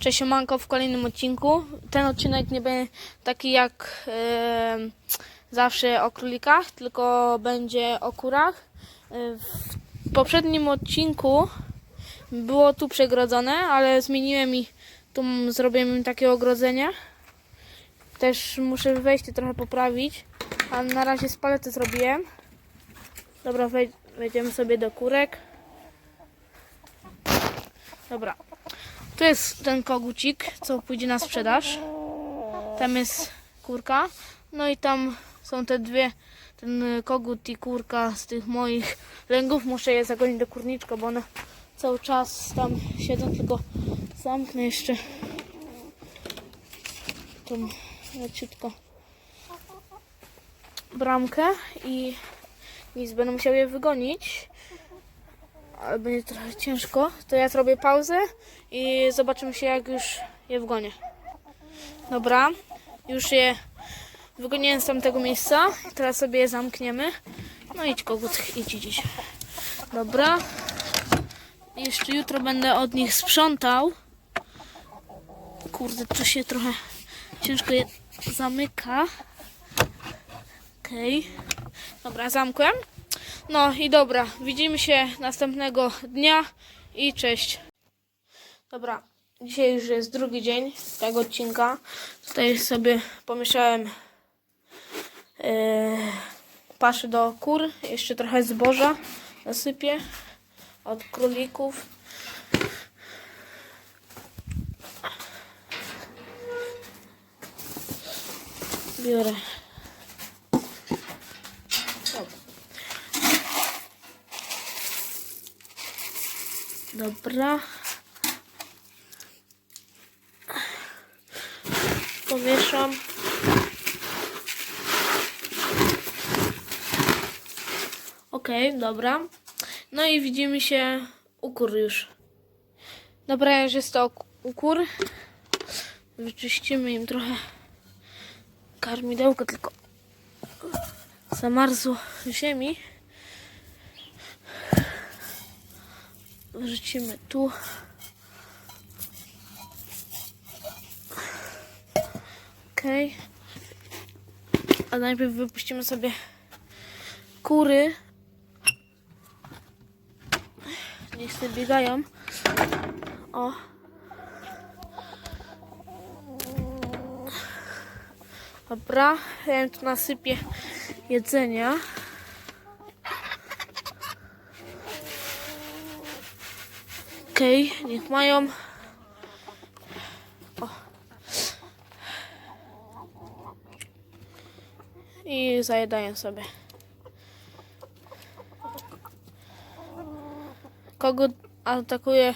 Cześć, manko w kolejnym odcinku. Ten odcinek nie będzie taki jak zawsze o królikach, tylko będzie o kurach. E, w poprzednim odcinku było tu przegrodzone, ale zmieniłem i tu zrobiłem im takie ogrodzenie. Też muszę wejście trochę poprawić, a na razie z palety zrobiłem. Dobra, wej- wejdziemy sobie do kurek. Dobra, tu jest ten kogucik, co pójdzie na sprzedaż. Tam jest kurka. No i tam są te dwie, ten kogut i kurka z tych moich lęgów. Muszę je zagonić do kurniczka, bo one cały czas tam siedzą, tylko zamknę jeszcze tą leciutko bramkę i nic, będę musiał je wygonić ale będzie trochę ciężko, to ja zrobię pauzę i zobaczymy się jak już je wgonię. Dobra, już je wygoniłem z tamtego miejsca, teraz sobie je zamkniemy. No idź kogut, idź dziś. Dobra, jeszcze jutro będę od nich sprzątał. Kurde, to się trochę ciężko je zamyka. Okej, dobra, zamkłem. No i dobra, widzimy się następnego dnia i cześć. Dobra, dzisiaj już jest drugi dzień tego odcinka. Tutaj sobie pomieszałem yy, paszy do kur, jeszcze trochę zboża nasypię od królików. Biorę. Dobra. Pomieszam. Okej, dobra. No i widzimy się u kur już. Dobra, już jest to u. Wyczyścimy im trochę karmidełko, tylko zamarzło ziemi. Wrzucimy tu. Okej. A najpierw wypuścimy sobie kury. Niech sobie biegają. O. Dobra, ja im tu nasypię jedzenia. Okej, niech mają. O. I zajadają sobie. Kogut atakuje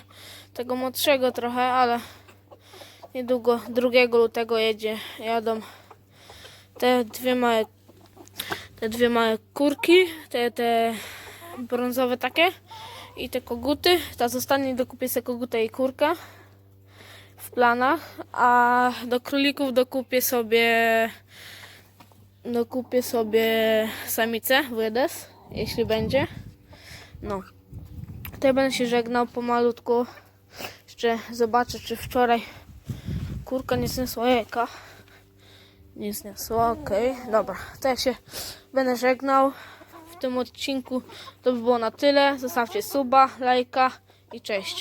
tego młodszego trochę, ale niedługo 2 lutego jedzie, jadą te dwie małe te dwie małe kurki, te, te brązowe takie i te koguty. Ta zostanie dokupię sobie koguta i kurka w planach, a do królików dokupię sobie dokupię sobie samicę WDS, jeśli będzie. No. Tutaj będę się żegnał pomalutku. Jeszcze zobaczę, czy wczoraj kurka nie zniosła jajka. Nie zniosła, okej, dobra. To ja się będę żegnał tym odcinku. To by było na tyle. Zostawcie suba, lajka i cześć.